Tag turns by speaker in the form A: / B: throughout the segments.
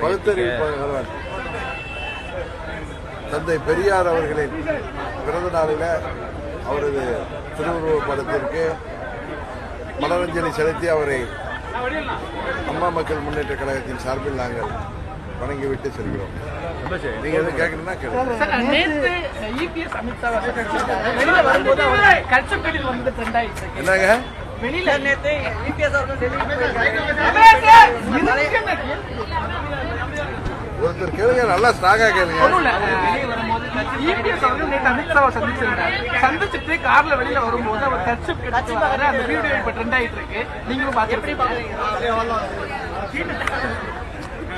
A: பகுத்தறிவிப்பாளர் தந்தை பெரியார் அவர்களின் பிறந்த நாளில் அவரது திருவுருவ படத்திற்கு மலரஞ்சலி செலுத்தி அவரை அம்மா மக்கள் முன்னேற்ற கழகத்தின் சார்பில் நாங்கள் வணங்கிவிட்டு செல்கிறோம். நீங்க எதுவும் கேட்கணும்னா
B: ஆயிடுச்சு
A: என்னங்க?
B: வெளியில நேத்து இபிஎஸ் அவர்கள் டெல்லிக்கு
A: ஒருத்தர் கேளுங்க நல்லா ஸ்ட்ராங்கா கேளுங்க.
B: இபிஎஸ் அவர்கள் அமித்ஷாவை சந்திச்சிருந்தாரு. சந்திச்சுட்டு கார்ல வெளியில வரும்போது அவர் கட்சி கட்சி அந்த வீடியோ இப்ப ட்ரெண்ட் ஆயிட்டு இருக்கு நீங்களும்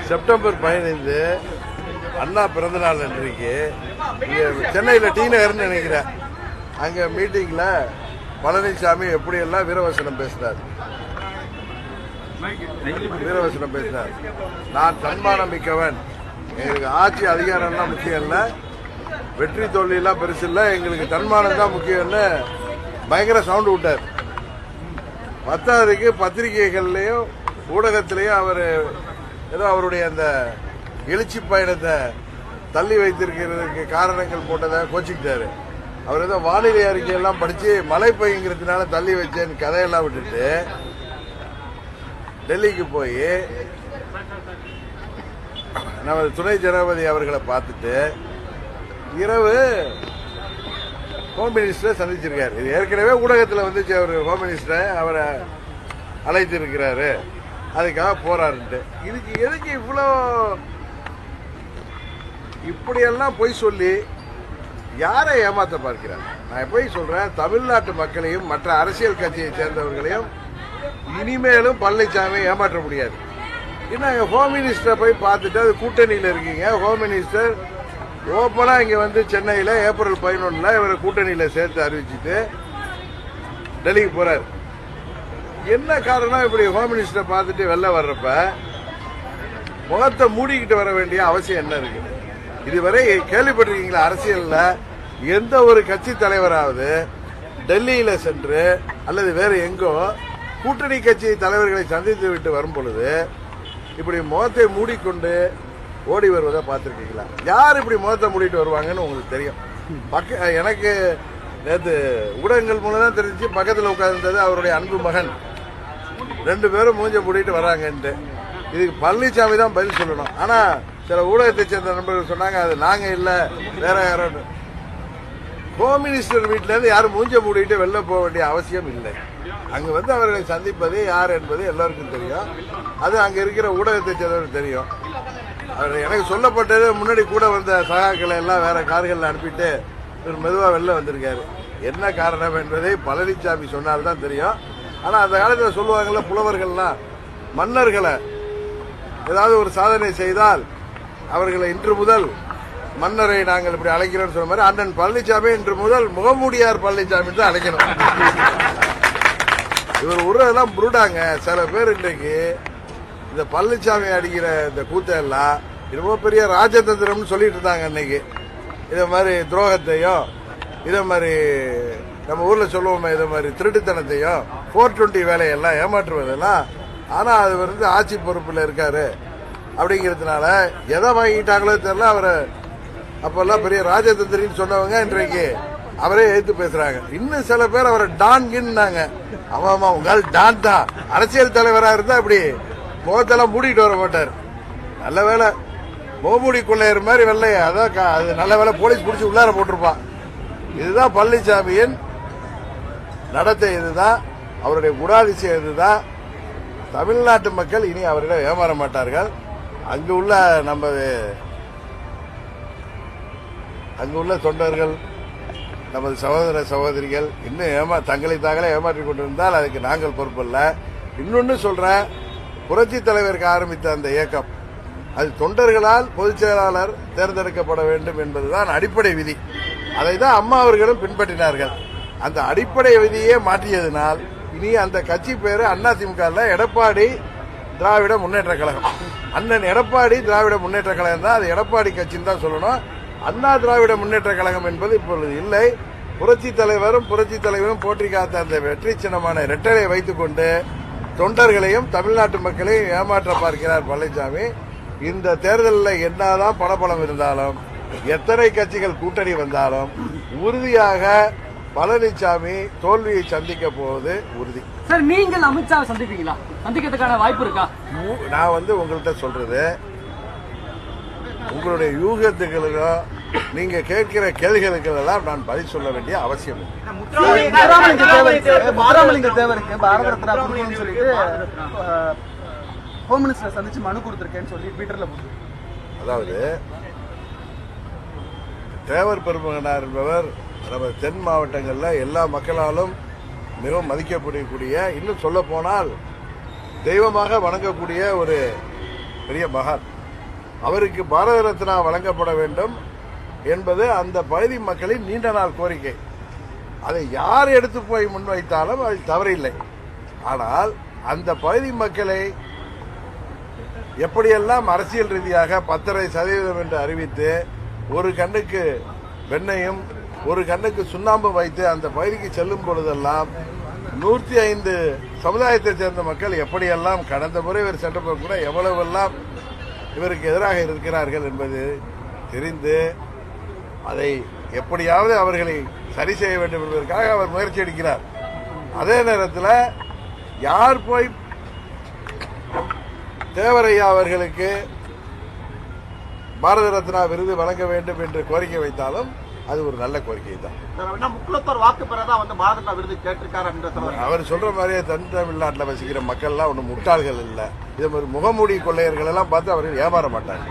A: செப்டம்பர் பதினைந்து அண்ணா பிறந்த நாள் அன்றைக்கு இங்க சென்னையில் டி நகர்னு நினைக்கிறேன். அங்க மீட்டிங்ல பழனிசாமி எப்படியெல்லாம் வீரவசனம் பேசினார்? வீரவசனம் பேசினார். நான் தன்மானம் மிக்கவன். எங்களுக்கு ஆட்சி அதிகாரம்லாம் முக்கியம் இல்லை. வெற்றி தோல்வியெல்லாம் பெருசு இல்லை. எங்களுக்கு தன்மானம் தான் முக்கியம்னு பயங்கர சவுண்டு விட்டார். பத்தாவதுக்கு பத்திரிகைகள்லையும் ஊடகத்திலையும் அவர் ஏதோ அவருடைய அந்த எழுச்சி பயணத்தை தள்ளி வைத்திருக்கிறதுக்கு காரணங்கள் போட்டதை கோச்சிக்கிட்டாரு. அவர் ஏதோ வானிலை அறிக்கையெல்லாம் படிச்சு மழை பெய்யுங்கிறதுனால தள்ளி வச்சேன்னு கதையெல்லாம் விட்டுட்டு டெல்லிக்கு போய் நமது துணை ஜனாபதி அவர்களை பார்த்துட்டு இரவு ஹோம் மினிஸ்டரை சந்திச்சிருக்காரு. இது ஏற்கனவே ஊடகத்தில் வந்துச்சு அவர் ஹோம் மினிஸ்டரை அவரை அழைத்திருக்கிறாரு. அதுக்காக போறாருன்ட்டு. இதுக்கு எதுக்கு இவ்வளோ இப்படியெல்லாம் பொய் சொல்லி யாரை ஏமாத்த பார்க்கிறார்? நான் போய் சொல்றேன் தமிழ்நாட்டு மக்களையும் மற்ற அரசியல் கட்சியை சேர்ந்தவர்களையும் இனிமேலும் பழனிசாமி ஏமாற்ற முடியாது. என்ன ஹோம் மினிஸ்டரை போய் பார்த்துட்டு அது கூட்டணியில் இருக்கீங்க? ஹோம் மினிஸ்டர் ஓப்பனாக இங்கே வந்து சென்னையில் ஏப்ரல் பதினொன்றில் இவரை கூட்டணியில் சேர்த்து அறிவிச்சிட்டு டெல்லிக்கு போகிறார் என்ன காரணம் இப்படி ஹோம் மினிஸ்டரை பார்த்துட்டு வெளில வர்றப்ப முகத்தை மூடிக்கிட்டு வர வேண்டிய அவசியம் என்ன இருக்குது இதுவரை கேள்விப்பட்டிருக்கீங்களா அரசியல்ல? எந்த ஒரு கட்சி தலைவராவது டெல்லியில சென்று அல்லது வேற எங்கோ கூட்டணி கட்சி தலைவர்களை சந்தித்து விட்டு வரும் பொழுது இப்படி முகத்தை மூடிக்கொண்டு ஓடி வருவதை பார்த்துருக்கீங்களா? யார் இப்படி முகத்தை மூடிட்டு வருவாங்கன்னு உங்களுக்கு தெரியும். பக்க எனக்கு நேற்று ஊடகங்கள் மூலம் தான் தெரிஞ்சு பக்கத்தில் உட்கார்ந்தது அவருடைய அன்பு மகன். ரெண்டு பேரும் மூஞ்ச மூடிட்டு வராங்கன்ட்டு. இதுக்கு பழனிசாமி தான் பதில் சொல்லணும். ஆனால் சில ஊடகத்தை சேர்ந்த நண்பர்கள் சொன்னாங்க அது நாங்க இல்ல வேற யாரும் ஹோம் மினிஸ்டர் இருந்து யாரும் மூஞ்ச மூடிட்டு வெளில போக வேண்டிய அவசியம் இல்லை. அங்க வந்து அவர்களை சந்திப்பது யார் என்பது எல்லாருக்கும் தெரியும். அது அங்க இருக்கிற ஊடகத்தை சேர்ந்தவர்கள் தெரியும். அவர் எனக்கு சொல்லப்பட்டது முன்னாடி கூட வந்த சகாக்களை எல்லாம் வேற கார்களில் அனுப்பிட்டு இவர் மெதுவா வெளில வந்திருக்காரு. என்ன காரணம் என்பதை பழனிசாமி சொன்னால்தான் தெரியும். ஆனா அந்த காலத்தில் சொல்லுவாங்கல்ல புலவர்கள்லாம் மன்னர்களை ஏதாவது ஒரு சாதனை செய்தால் அவர்களை இன்று முதல் மன்னரை நாங்கள் இப்படி அழைக்கிறோம் சொன்ன மாதிரி அண்ணன் பழனிசாமி இன்று முதல் முகமூடியார் பழனிசாமி தான் அழைக்கணும். இவர் உருவெல்லாம் புருடாங்க. சில பேர் இன்றைக்கு இந்த பழனிசாமி அடிக்கிற இந்த கூத்தெல்லாம் ரொம்ப பெரிய ராஜதந்திரம்னு சொல்லிட்டு இருந்தாங்க அன்னைக்கு. இதை மாதிரி துரோகத்தையும் இதை மாதிரி நம்ம ஊர்ல சொல்லுவோமே இதை மாதிரி திருட்டுத்தனத்தையும் ஃபோர் டுவெண்ட்டி வேலையெல்லாம் ஏமாற்றுவதெல்லாம் ஆனா அது வந்து ஆட்சி பொறுப்புல இருக்காரு. அப்படிங்கிறதுனால எதை வாங்கிட்டாங்களோ தெரியல அவரை அப்பெல்லாம் பெரிய ராஜதந்திரின்னு சொன்னவங்க இன்றைக்கு அவரே எடுத்து பேசுறாங்க. இன்னும் சில பேர் அவரை டான்கின்னாங்க. ஆமா ஆமாம் உங்கள் டான் தான். அரசியல் தலைவரா இருந்தா அப்படி முகத்தெல்லாம் மூடிட்டு வர மாட்டார். நல்ல வேலை போமுடி கொள்ளையர் மாதிரி வெள்ளைய அதான் அது நல்ல வேலை போலீஸ் பிடிச்சி உள்ளார போட்டிருப்பான். இதுதான் பழனிசாமியின் நடத்தை இதுதான். அவருடைய குணாதிசயம் இதுதான். தமிழ்நாட்டு மக்கள் இனி அவரிடம் ஏமாற மாட்டார்கள். அங்கு உள்ள நமது அங்கு உள்ள தொண்டர்கள் நமது சகோதர சகோதரிகள் இன்னும் ஏமா தங்களை தாங்களே ஏமாற்றிக் கொண்டிருந்தால் அதுக்கு நாங்கள் பொறுப்பல்ல. இன்னொன்று சொல்றேன் புரட்சி தலைவருக்கு ஆரம்பித்த அந்த இயக்கம் அது தொண்டர்களால் பொதுச் செயலாளர் தேர்ந்தெடுக்கப்பட வேண்டும் என்பதுதான் அடிப்படை விதி. அதை தான் அம்மா அவர்களும் பின்பற்றினார்கள். அந்த அடிப்படை விதியே மாற்றியதனால் இனி அந்த கட்சி பேரு அதிமுக எடப்பாடி திராவிட முன்னேற்ற கழகம். அண்ணன் எடப்பாடி திராவிட முன்னேற்ற கழகம் தான். அது எடப்பாடி கட்சின்னு தான் சொல்லணும். அண்ணா திராவிட முன்னேற்ற கழகம் என்பது இப்பொழுது இல்லை. புரட்சி தலைவரும் புரட்சி தலைவரும் போற்றி காத்த அந்த வெற்றி சின்னமான இரட்டலை வைத்துக் கொண்டு தொண்டர்களையும் தமிழ்நாட்டு மக்களையும் ஏமாற்ற பார்க்கிறார் பழனிசாமி. இந்த தேர்தலில் என்னதான் பணபலம் இருந்தாலும் எத்தனை கட்சிகள் கூட்டணி வந்தாலும் உறுதியாக பழனிசாமி தோல்வியை சந்திக்க போவது உறுதி.
C: சார் நீங்கள் அமித்ஷாவை சந்திப்பீங்களா? சந்திக்கிறதுக்கான வாய்ப்பு இருக்கா?
A: நான் வந்து உங்கள்கிட்ட சொல்றது உங்களுடைய யூகத்துகளுக்கோ நீங்க கேட்கிற கேள்விகளுக்கு எல்லாம் நான் பதில் சொல்ல வேண்டிய அவசியம்
D: சந்திச்சு மனு கொடுத்துருக்கேன்னு சொல்லி ட்விட்டர்ல
A: அதாவது தேவர் பெருமகனார் என்பவர் நம்ம தென் மாவட்டங்களில் எல்லா மக்களாலும் மிகவும் மதிக்கப்படக்கூடிய இன்னும் சொல்ல போனால் தெய்வமாக வணங்கக்கூடிய ஒரு பெரிய மகான். அவருக்கு பாரத ரத்னா வழங்கப்பட வேண்டும் என்பது அந்த பகுதி மக்களின் நீண்ட நாள் கோரிக்கை. அதை யார் எடுத்து போய் முன்வைத்தாலும் அது தவறில்லை. ஆனால் அந்த பகுதி மக்களை எப்படியெல்லாம் அரசியல் ரீதியாக பத்தரை சதவீதம் என்று அறிவித்து ஒரு கண்ணுக்கு வெண்ணையும் ஒரு கண்ணுக்கு சுண்ணாம்பு வைத்து அந்த பகுதிக்கு செல்லும் பொழுதெல்லாம் நூற்றி ஐந்து சமுதாயத்தைச் சேர்ந்த மக்கள் எப்படியெல்லாம் கடந்த முறை இவர் சென்றபோது கூட எவ்வளவெல்லாம் இவருக்கு எதிராக இருக்கிறார்கள் என்பது தெரிந்து அதை எப்படியாவது அவர்களை சரி செய்ய வேண்டும் என்பதற்காக அவர் முயற்சி எடுக்கிறார். அதே நேரத்தில் யார் போய் தேவரையா அவர்களுக்கு பாரத ரத்னா விருது வழங்க வேண்டும் என்று கோரிக்கை வைத்தாலும் அது ஒரு நல்ல கோரிக்கை தான்
E: முக்குளத்தோர் வாக்கு பெறதான் வந்து பாரத விருது கேட்டிருக்காரு
A: அவர் சொல்ற மாதிரியே தென் தமிழ்நாட்டில் வசிக்கிற மக்கள்லாம் ஒன்றும் முட்டாள்கள் இல்லை. இது மாதிரி முகமூடி கொள்ளையர்கள் எல்லாம் பார்த்து அவர்கள் ஏமாற மாட்டாங்க.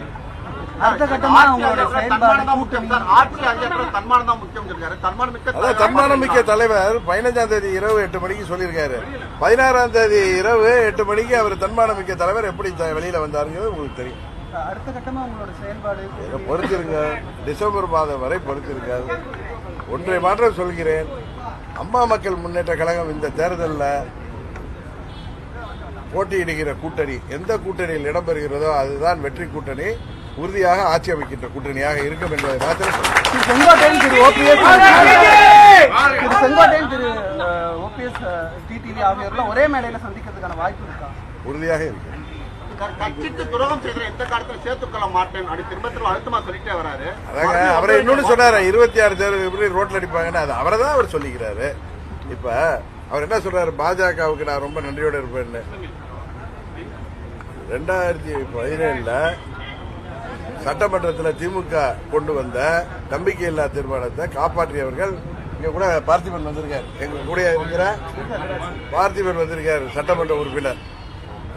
E: தன்மானம் மிக்க
A: தலைவர். பதினஞ்சாம் தேதி இரவு எட்டு மணிக்கு சொல்லியிருக்காரு. பதினாறாம் தேதி இரவு எட்டு மணிக்கு அவர் தன்மானம் மிக்க தலைவர். எப்படி வெளியில வந்தாருங்கிறது உங்களுக்கு தெரியும்.
D: அடுத்த கட்டமா அவங்களோட செயல்பாடு
A: பொறுத்திருங்க டிசம்பர் மாதம் வரை பொறுத்திருங்க ஒன்றை மாற்றம் சொல்கிறேன் அம்மா மக்கள் முன்னேற்ற கழகம் இந்த தேர்தலில் போட்டியிடுகிற கூட்டணி எந்த கூட்டணியில் இடம்பெறுகிறதோ அதுதான் வெற்றி கூட்டணி உறுதியாக ஆட்சி அமைக்கின்ற கூட்டணியாக இருக்கும் என்பதை மாத்திரம்
D: Sengottaiyan Thiru OPS Sengottaiyan Thiru OPS TTV ஆகியோர்லாம் ஒரே மேடையில சந்திக்கிறதுக்கான வாய்ப்பு இருக்கா
A: உறுதியாக இருக்கு
E: கட்சிக்கு துரோகம் செய்கிற எந்த காலத்துல சேர்த்துக்கொள்ள மாட்டேன் அப்படி திரும்ப திரும்ப அழுத்தமா சொல்லிட்டே வராரு.
A: அதாங்க அவரை இன்னொன்னு சொன்னாரு இருபத்தி ஆறு தேர்தல் எப்படி ரோட்ல அடிப்பாங்கன்னு அது அவரை தான் அவர் சொல்லிக்கிறாரு. இப்ப அவர் என்ன சொல்றாரு பாஜகவுக்கு நான் ரொம்ப நன்றியோட இருப்பேன்னு. ரெண்டாயிரத்தி பதினேழுல சட்டமன்றத்தில் திமுக கொண்டு வந்த நம்பிக்கையில்லா தீர்மானத்தை காப்பாற்றியவர்கள் இங்க கூட பார்த்திபன் வந்திருக்காரு. எங்க கூட இருக்கிற பார்த்திபன் வந்திருக்காரு சட்டமன்ற உறுப்பினர்.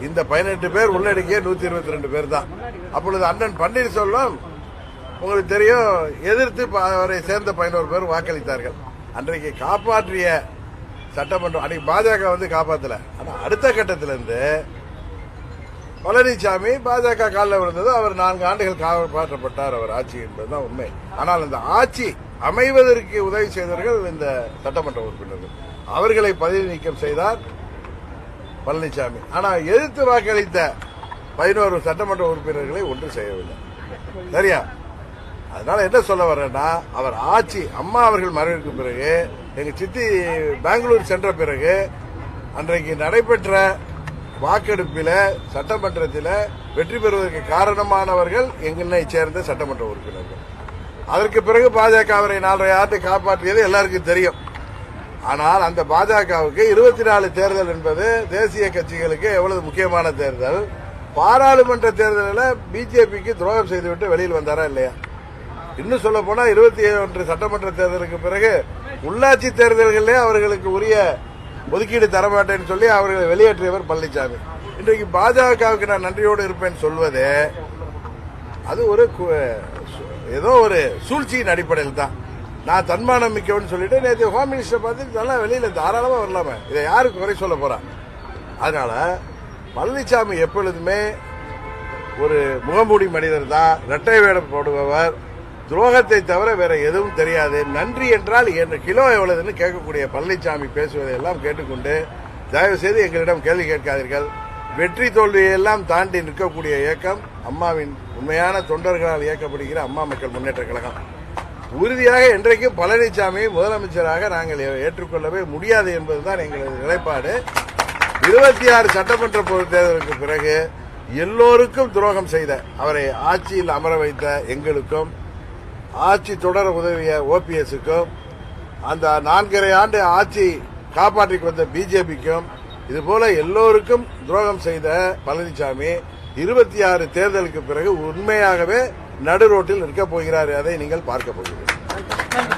A: இந்த பதினெட்டு பேர் உள்ளடக்கிய நூத்தி இருபத்தி ரெண்டு பேர் தான் அப்பொழுது அண்ணன் பன்னீர்செல்வம் உங்களுக்கு தெரியும் எதிர்த்து அவரை சேர்ந்த பதினோரு பேர் வாக்களித்தார்கள். அன்றைக்கு காப்பாற்றிய சட்டமன்றம் அன்னைக்கு பாஜக வந்து காப்பாத்தல. ஆனா அடுத்த கட்டத்திலிருந்து பழனிசாமி பாஜக காலில் விழுந்தது அவர் நான்கு ஆண்டுகள் காப்பாற்றப்பட்டார் அவர் ஆட்சி என்பதுதான் உண்மை. ஆனால் அந்த ஆட்சி அமைவதற்கு உதவி செய்தவர்கள் இந்த சட்டமன்ற உறுப்பினர்கள். அவர்களை பதவி நீக்கம் செய்தார். பழனிசாமி ஆனா எதிர்த்து வாக்களித்த பதினோரு சட்டமன்ற உறுப்பினர்களை ஒன்று செய்யவில்லை. சரியா? அதனால என்ன சொல்ல வர்றேன்னா அவர் ஆட்சி அம்மா அவர்கள் மறைவுக்கு பிறகு எங்க சித்தி பெங்களூர் சென்ற பிறகு அன்றைக்கு நடைபெற்ற வாக்கெடுப்பில் சட்டமன்றத்தில் வெற்றி பெறுவதற்கு காரணமானவர்கள் எங்களை சேர்ந்த சட்டமன்ற உறுப்பினர்கள். அதற்கு பிறகு பாஜக அவரை நாலரை ஆண்டு காப்பாற்றியது எல்லாருக்கும் தெரியும். ஆனால் அந்த பாஜகவுக்கு இருபத்தி நாலு தேர்தல் என்பது தேசிய கட்சிகளுக்கு எவ்வளவு முக்கியமான தேர்தல்? பாராளுமன்ற தேர்தலில் பிஜேபிக்கு துரோகம் செய்துவிட்டு வெளியில் வந்தாரா இல்லையா? இன்னும் சொல்ல போனால் இருபத்தி ஒன்று சட்டமன்ற தேர்தலுக்கு பிறகு உள்ளாட்சி தேர்தல்களிலே அவர்களுக்கு உரிய ஒதுக்கீடு தரமாட்டேன்னு சொல்லி அவர்களை வெளியேற்றியவர் பழனிசாமி. இன்றைக்கு பாஜகவுக்கு நான் நன்றியோடு இருப்பேன் சொல்வதே அது ஒரு ஏதோ ஒரு சூழ்ச்சியின் அடிப்படையில் தான். நான் தன்மானம் மிக்கவன் சொல்லிட்டு நேற்று ஹோம் மினிஸ்டர் பார்த்து நல்லா வெளியில தாராளமா வரலாமே. இதை யாருக்கு குறை சொல்ல போறான் அதனால பழனிசாமி எப்பொழுதுமே ஒரு முகமூடி மனிதர் தான் இரட்டை வேடம் போடுபவர் துரோகத்தை தவிர வேற எதுவும் தெரியாது. நன்றி என்றால் என்ன கிலோ எவ்வளவுன்னு கேட்கக்கூடிய பழனிசாமி பேசுவதை எல்லாம் கேட்டுக்கொண்டு தயவு செய்து எங்களிடம் கேள்வி கேட்காதீர்கள். வெற்றி தோல்வியெல்லாம் தாண்டி நிற்கக்கூடிய இயக்கம் அம்மாவின் உண்மையான தொண்டர்களால் இயக்கப்படுகிற அம்மா மக்கள் முன்னேற்ற கழகம். உறுதியாக இன்றைக்கு பழனிசாமியை முதலமைச்சராக நாங்கள் ஏற்றுக்கொள்ளவே முடியாது என்பதுதான் எங்களது நிலைப்பாடு. இருபத்தி ஆறு சட்டமன்ற பொதுத் தேர்தலுக்கு பிறகு எல்லோருக்கும் துரோகம் செய்த அவரை ஆட்சியில் அமர வைத்த எங்களுக்கும் ஆட்சி தொடர உதவிய ஓபிஎஸுக்கும் அந்த நான்கரை ஆண்டு ஆட்சி காப்பாற்றி வந்த பிஜேபிக்கும் இதுபோல எல்லோருக்கும் துரோகம் செய்த பழனிசாமி இருபத்தி ஆறு தேர்தலுக்கு பிறகு உண்மையாகவே நடு ரோட்டில் நிற்கப் போகிறார். அதை நீங்கள் பார்க்க போகிறீர்கள்.